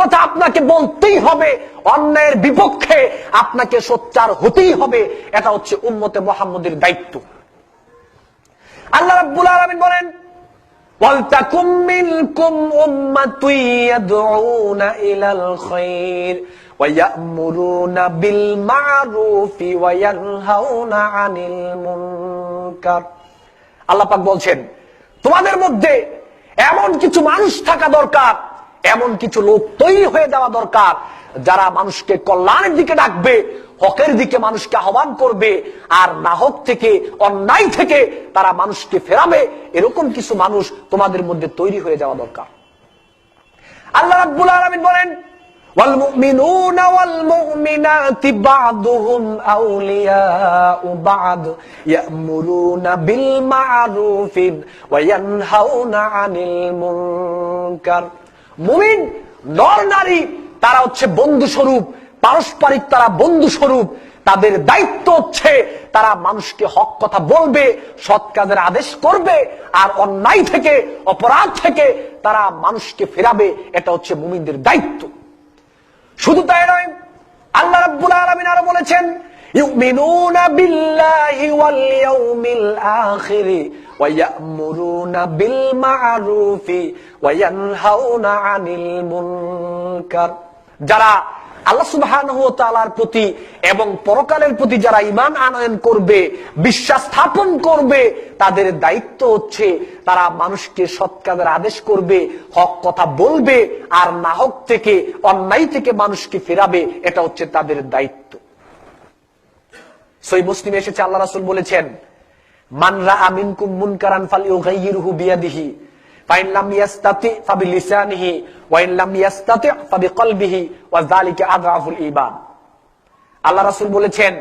কথা আপনাকে বলতেই হবে, অন্যায়ের বিপক্ষে আপনাকে সোচ্চার হতেই হবে, এটা হচ্ছে উম্মতে মোহাম্মদের দায়িত্ব। আল্লাহ রাব্বুল আলামিন বলেন ওয়ালতাকুম মিনকুম উম্মাতুন ইয়াদউনা ইলাল খায়র ওয়া ইয়ামুরুনা বিল মা'রুফি ওয়া ইয়ানহাউনা আনিল মুনকার। আল্লাহ পাক বলেন তোমাদের মধ্যে এমন কিছু মানুষ থাকা দরকার এমন কিছু লোক তৈরি হয়ে যাওয়া দরকার যারা মানুষকে কল্যাণের দিকে ডাকবে হকের দিকে মানুষকে আহ্বান করবে আর নাহক থেকে অন্যায় থেকে তারা মানুষকে ফেরাবে এরকম কিছু মানুষ তোমাদের মধ্যে তৈরি হয়ে যাওয়া দরকার আল্লাহ রাব্বুল আলামিন বলেন والمؤمنون والمؤمنات بعضهم أولياء بعض يأمرون بالمعروف وينهون عن المنكر মুমিন, নর নারী, তারা হচ্ছে বন্ধু স্বরূপ পারস্পরিক তারা বন্ধু স্বরূপ তাদের দায়িত্ব হচ্ছে তারা মানুষকে হক কথা বলবে, সৎ কাজের আদেশ করবে, আর অন্যায় থেকে, অপরাধ থেকে তারা মানুষকে ফেরাবে, এটা হচ্ছে মুমিনদের দায়িত্ব। শুধু তাই নয়, আল্লাহ রাব্বুল আলামিন আরও বলেছেন, ইউমিনুনা বিল্লাহি ওয়াল ইয়াউমিল আখির। ويأمرون بالمعروف وينهون عن المنكر যারা আল্লাহ সুবহানাহু ওয়া তাআলার প্রতি এবং পরকালের প্রতি যারা ঈমান আনয়ন করবে বিশ্বাস স্থাপন করবে তাদের দায়িত্ব হচ্ছে তারা মানুষকে সৎ কাজের আদেশ করবে হক কথা বলবে আর নাহক থেকে অন্যায় থেকে মানুষকে ফেরাবে এটা হচ্ছে তাদের দায়িত্ব সই মুসলিম এসেছে আল্লাহ রাসূল বলেছেন মানরা ফালিউগাইয়িরহু বিয়াদিহি ফাইন লাম ইয়াস্তাতি লাম ইয়াস্তাতি ওয়া যালিকা আল্লাহ রাসূল বলেছেন,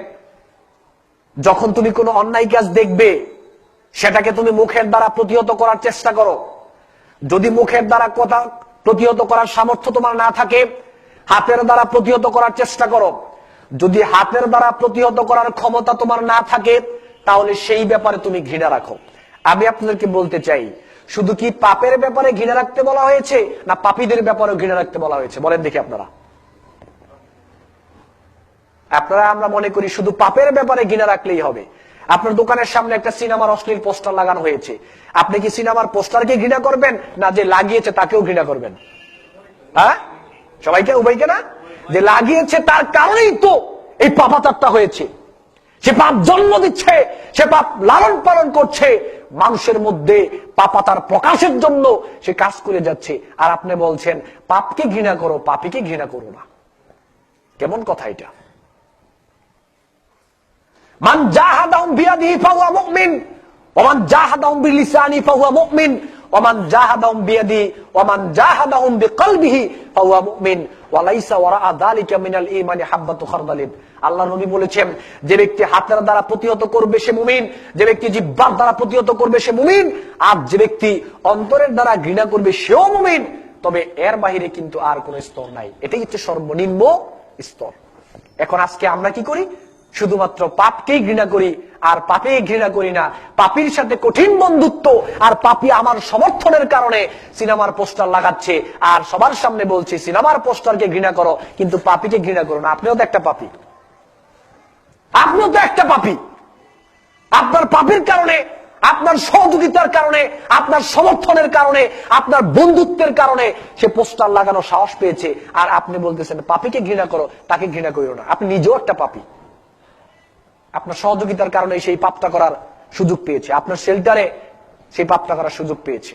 যখন তুমি কোনো অন্যায় কাজ দেখবে, সেটাকে তুমি মুখের দ্বারা প্রতিহত করার চেষ্টা করো। যদি মুখের দ্বারা কথা প্রতিহত করার সামর্থ্য তোমার না থাকে, হাতের দ্বারা প্রতিহত করার চেষ্টা করো। যদি হাতের দ্বারা প্রতিহত করার ক্ষমতা তোমার না থাকে তাহলে সেই ব্যাপারে তুমি ঘৃণা রাখো। আমি আপনাদেরকে বলতে চাই, শুধু কি পাপের ব্যাপারে ঘৃণা রাখতে বলা হয়েছে, না পাপীদের ব্যাপারে ঘৃণা রাখতে বলা হয়েছে? বলেন দেখি আপনারা। আপনারা, আমরা মনে করি শুধু পাপের ব্যাপারে ঘৃণা রাখলেই হবে। আপনার দোকানের সামনে একটা সিনেমার অশ্লীল পোস্টার লাগানো হয়েছে। আপনি কি সিনেমার পোস্টারকে ঘৃণা করবেন, না যে লাগিয়েছে তাকেও ঘৃণা করবেন? হ্যাঁ? সবাইকে, উভয়কে না? যে লাগিয়েছে তার কারণেই তো এই পাপাচারটা হয়েছে। সে পাপ জন্ম দিচ্ছে, সে পাপ লালন পালন করছে, মানুষের মধ্যে পাপাতার প্রকাশের জন্য সে কাজ করে যাচ্ছে। আর আপনি বলছেন, পাপকে ঘৃণা করো, পাপিকে ঘৃণা করো না। কেমন কথা এটা? মান জাহাদাহুম বিয়াদিহি ফাহুয়া মুমিন, ওমান জাহাদাহুম বিলিসানি ফাহুয়া মুমিন ওমান বিয়াদি, ওমান বিকলবিহি, ফাহুয়া মুমিন। ওয়ারাআ যালিকা মিনাল ঈমানি খারদালিন। আল্লাহ নবী বলেছেন, যে ব্যক্তি হাতের দ্বারা প্রতিহত করবে সে মুমিন, যে ব্যক্তি জিহ্বার দ্বারা প্রতিহত করবে সে মুমিন, আর যে ব্যক্তি অন্তরের দ্বারা ঘৃণা করবে সেও মুমিন, তবে এর বাহিরে কিন্তু আর কোন স্তর নাই। এটাই হচ্ছে সর্বনিম্ন স্তর। এখন আজকে আমরা কি করি? শুধুমাত্র পাপকেই ঘৃণা করি, আর পাপে ঘৃণা করি না। পাপির সাথে কঠিন বন্ধুত্ব, আর পাপি আমার সমর্থনের কারণে সিনেমার পোস্টার লাগাচ্ছে, আর সবার সামনে বলছে, সিনেমার পোস্টারকে ঘৃণা করো। কিন্তু পাপিকে ঘৃণা করো না। আপনিও তো একটা পাপি। আপনিও তো একটা পাপি। আপনার পাপের কারণে, আপনার সহযোগিতার কারণে, আপনার সমর্থনের কারণে, আপনার বন্ধুত্বের কারণে সে পোস্টার লাগানো সাহস পেয়েছে। আর আপনি বলতেছেন, পাপিকে ঘৃণা করো, তাকে ঘৃণা করিও না। আপনি নিজেও একটা পাপি। আপনার সহযোগিতার কারণে সেই পাপটা করার সুযোগ পেয়েছে। আপনার শেল্টারে সেই পাপটা করার সুযোগ পেয়েছে।